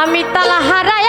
আমি তালা হারাই